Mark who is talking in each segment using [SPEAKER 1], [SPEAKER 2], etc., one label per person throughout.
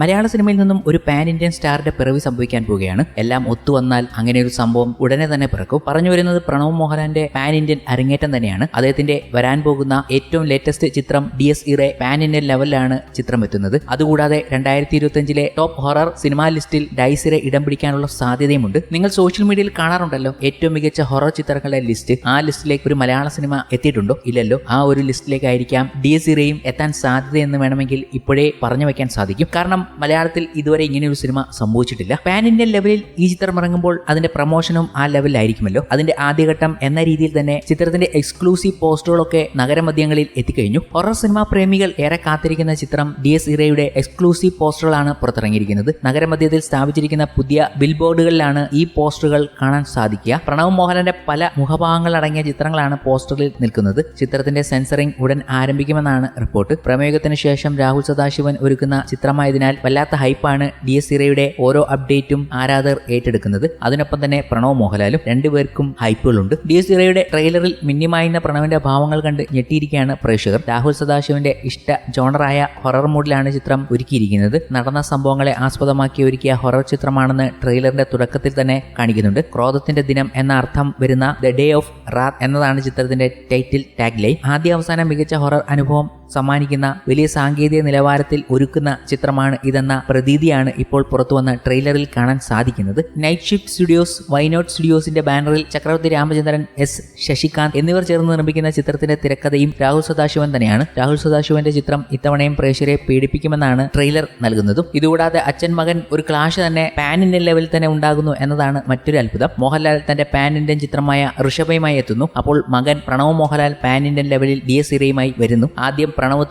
[SPEAKER 1] മലയാള സിനിമയിൽ നിന്നും ഒരു പാൻ ഇന്ത്യൻ സ്റ്റാറിന്റെ പിറവി സംഭവിക്കാൻ പോവുകയാണ്. എല്ലാം ഒത്തുവന്നാൽ അങ്ങനെ ഒരു സംഭവം ഉടനെ തന്നെ പിറക്കും. പറഞ്ഞു വരുന്നത് പ്രണവ് മോഹൻലാലിന്റെ പാൻ ഇന്ത്യൻ അരങ്ങേറ്റം തന്നെയാണ്. അദ്ദേഹത്തിന്റെ വരാൻ പോകുന്ന ഏറ്റവും ലേറ്റസ്റ്റ് ചിത്രം D S Irae pan Indian ലെവലിലാണ് ചിത്രം എത്തുന്നത് അതുകൂടാതെ രണ്ടായിരത്തി ഇരുപത്തിയഞ്ചിലെ ടോപ്പ് ഹൊറർ സിനിമാ ലിസ്റ്റിൽ ഡൈസിറെ ഇടം പിടിക്കാനുള്ള സാധ്യതയുമുണ്ട്. നിങ്ങൾ സോഷ്യൽ മീഡിയയിൽ കാണാറുണ്ടല്ലോ ഏറ്റവും മികച്ച ഹൊറർ ചിത്രങ്ങളുടെ ലിസ്റ്റ് ആ ലിസ്റ്റിലേക്ക് ഒരു മലയാള സിനിമ എത്തിയിട്ടുണ്ടോ? ഇല്ലല്ലോ. ആ ഒരു ലിസ്റ്റിലേക്കായിരിക്കാം ഡി എസ് ഇറയും എത്താൻ സാധ്യതയെന്ന് വേണമെങ്കിൽ ഇപ്പോഴേ പറഞ്ഞു വെക്കാൻ സാധിക്കും. കാരണം മലയാളത്തിൽ ഇതുവരെ ഇങ്ങനെ ഒരു സിനിമ സംഭവിച്ചിട്ടില്ല. പാൻ ഇന്ത്യൻ ലെവലിൽ ഈ ചിത്രം ഇറങ്ങുമ്പോൾ അതിന്റെ പ്രമോഷനും ആ ലെവലിലായിരിക്കുമല്ലോ അതിന്റെ ആദ്യഘട്ടം എന്ന രീതിയിൽ തന്നെ ചിത്രത്തിന്റെ എക്സ്ക്ലൂസീവ് പോസ്റ്ററുകളൊക്കെ നഗരമധ്യങ്ങളിൽ എത്തിക്കഴിഞ്ഞു. ഹൊറർ സിനിമാ പ്രേമികൾ ഏറെ കാത്തിരിക്കുന്ന ചിത്രം ഡി എസ് ഇറയുടെ എക്സ്ക്ലൂസീവ് പോസ്റ്ററുകളാണ് പുറത്തിറങ്ങിയിരിക്കുന്നത്. നഗരമധ്യത്തിൽ സ്ഥാപിച്ചിരിക്കുന്ന പുതിയ ബിൽ ബോർഡുകളിലാണ് ഈ പോസ്റ്ററുകൾ കാണാൻ സാധിക്കുക. പ്രണവ് മോഹനന്റെ പല മുഖഭാഗങ്ങൾ അടങ്ങിയ ചിത്രങ്ങളാണ് പോസ്റ്ററിൽ നിൽക്കുന്നത്. ചിത്രത്തിന്റെ സെൻസറിംഗ് ഉടൻ ആരംഭിക്കുമെന്നാണ് റിപ്പോർട്ട് പ്രമേയത്തിന് ശേഷം രാഹുൽ സദാശിവൻ ഒരുക്കുന്ന ചിത്രമായതിനാൽ വല്ലാത്ത ഹൈപ്പാണ് ഡി എസ് ഇറയുടെ ഓരോ അപ്ഡേറ്റും ആരാധകർ ഏറ്റെടുക്കുന്നത്. അതിനൊപ്പം തന്നെ പ്രണവ് മോഹൻലാലും രണ്ടുപേർക്കും ഹൈപ്പുകളുണ്ട്. ഡി എസ് ഇറയുടെ ട്രെയിലറിൽ മിന്നിമായുന്ന പ്രണവിന്റെ ഭാവങ്ങൾ കണ്ട് ഞെട്ടിയിരിക്കുകയാണ് പ്രേക്ഷകർ. രാഹുൽ സദാശിവന്റെ ഇഷ്ട ജോണറായ ഹൊറർ മൂഡിലാണ് ചിത്രം ഒരുക്കിയിരിക്കുന്നത്. നടന്ന സംഭവങ്ങളെ ആസ്പദമാക്കി ഒരുക്കിയ ഹൊറർ ചിത്രമാണെന്ന് ട്രെയിലറിന്റെ തുടക്കത്തിൽ തന്നെ കാണിക്കുന്നുണ്ട്. ക്രോധത്തിന്റെ ദിനം എന്ന അർത്ഥം വരുന്ന ദ ഡേ ഓഫ് റാത്ത് എന്നതാണ് ചിത്രത്തിന്റെ ടൈറ്റിൽ ടാഗ് ലൈൻ. ആദ്യ അവസാനം മികച്ച ഹൊറർ അനുഭവം സമ്മാനിക്കുന്ന വലിയ സാങ്കേതിക നിലവാരത്തിൽ ഒരുക്കുന്ന ചിത്രമാണ് ഇതെന്ന പ്രതീതിയാണ് ഇപ്പോൾ പുറത്തുവന്ന ട്രെയിലറിൽ കാണാൻ സാധിക്കുന്നത്. Night Shift Studios Y Not സ്റ്റുഡിയോസിന്റെ ബാനറിൽ ചക്രവർത്തി രാമചന്ദ്രൻ എസ് ശശികാന്ത് എന്നിവർ ചേർന്ന് നിർമ്മിക്കുന്ന ചിത്രത്തിന്റെ തിരക്കഥയും രാഹുൽ സദാശിവൻ തന്നെയാണ്. രാഹുൽ സദാശിവന്റെ ചിത്രം ഇത്തവണയും പ്രേക്ഷകരെ പീഡിപ്പിക്കുമെന്നാണ് ട്രെയിലർ നൽകുന്നതും. ഇതുകൂടാതെ അച്ഛൻ മകൻ ഒരു ക്ലാഷ് തന്നെ പാൻ ഇന്ത്യൻ ലെവലിൽ തന്നെ ഉണ്ടാകുന്നു എന്നതാണ് മറ്റൊരു അത്ഭുതം. മോഹൻലാൽ തന്റെ ഇന്ത്യൻ ചിത്രമായ ഋഷഭയുമായി എത്തുന്നു. അപ്പോൾ മകൻ പ്രണവ് മോഹൻലാൽ ഇന്ത്യൻ ലെവലിൽ ഡി എസ് ഇറയുമായി വരുന്നു. ആദ്യം പ്രണവ്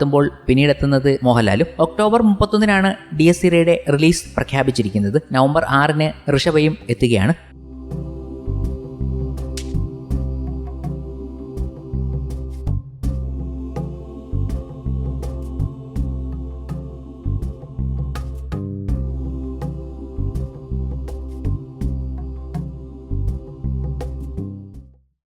[SPEAKER 1] പിന്നീടെത്തുന്നത് മോഹൻലാലും. ഒക്ടോബർ മുപ്പത്തൊന്നിനാണ് ഡി എസ് സിറയുടെ റിലീസ് പ്രഖ്യാപിച്ചിരിക്കുന്നത്. നവംബർ ആറിന് ഋഷഭയും എത്തുകയാണ്.